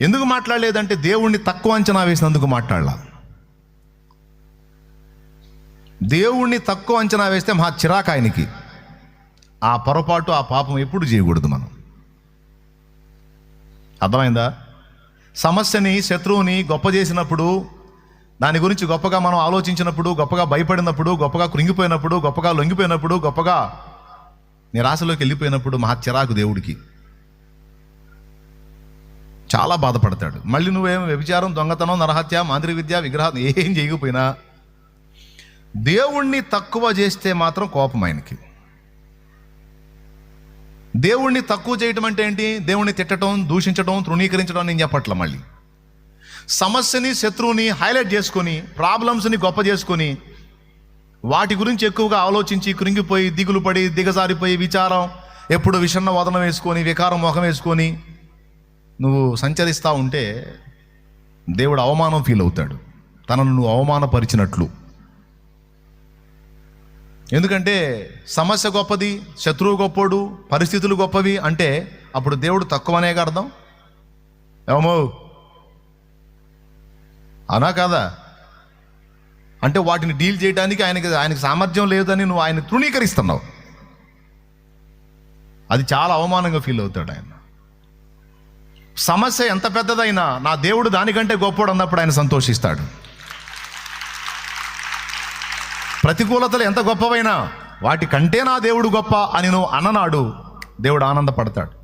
ఎందుకు మాట్లాడలేదంటే దేవుణ్ణి తక్కువ అంచనా వేసినందుకు మాట్లాడాల. దేవుణ్ణి తక్కువ అంచనా వేస్తే మా చిరాకు ఆయనకి. ఆ పొరపాటు ఆ పాపం ఎప్పుడు చేయకూడదు మనం. అర్థమైందా? సమస్యని శత్రువుని గొప్ప చేసినప్పుడు దాని గురించి గొప్పగా మనం ఆలోచించినప్పుడు గొప్పగా భయపడినప్పుడు గొప్పగా కృంగిపోయినప్పుడు గొప్పగా లొంగిపోయినప్పుడు గొప్పగా నిరాశలోకి వెళ్ళిపోయినప్పుడు మహా చిరాకు దేవుడికి. చాలా బాధపడతాడు. మళ్ళీ నువ్వేం వ్యభిచారం దొంగతనం నరహత్య మాంత్రిక విద్య విగ్రహం ఏం చేయకపోయినా దేవుణ్ణి తక్కువ చేస్తే మాత్రం కోపం ఆయనకి. దేవుణ్ణి తక్కువ చేయటం అంటే ఏంటి? దేవుణ్ణి తిట్టడం దూషించడం తృణీకరించడం నేను చెప్పట్ల మళ్ళీ. సమస్యని శత్రువుని హైలైట్ చేసుకొని ప్రాబ్లమ్స్ని గొప్ప చేసుకొని వాటి గురించి ఎక్కువగా ఆలోచించి కృంగిపోయి దిగులు పడి దిగజారిపోయి విచారం ఎప్పుడు విషన్న వదనం వేసుకొని వికారం ముఖం వేసుకొని నువ్వు సంచరిస్తూ ఉంటే దేవుడు అవమానం ఫీల్ అవుతాడు. తనను నువ్వు అవమానపరిచినట్లు. ఎందుకంటే సమస్య గొప్పది శత్రువు గొప్పోడు పరిస్థితులు గొప్పవి అంటే అప్పుడు దేవుడు తక్కువనే అర్థం? ఏమో. అనా కాదా? అంటే వాటిని డీల్ చేయడానికి ఆయనకి ఆయనకి సామర్థ్యం లేదని నువ్వు ఆయన తృణీకరిస్తున్నావు. అది చాలా అవమానంగా ఫీల్ అవుతాడు ఆయన. సమస్య ఎంత పెద్దదైనా నా దేవుడు దానికంటే గొప్పోడు అన్నప్పుడు ఆయన సంతోషిస్తాడు. ప్రతికూలతలు ఎంత గొప్పవైనా వాటి కంటే నా దేవుడు గొప్ప అని నువ్వు అన్ననాడు దేవుడు ఆనందపడతాడు.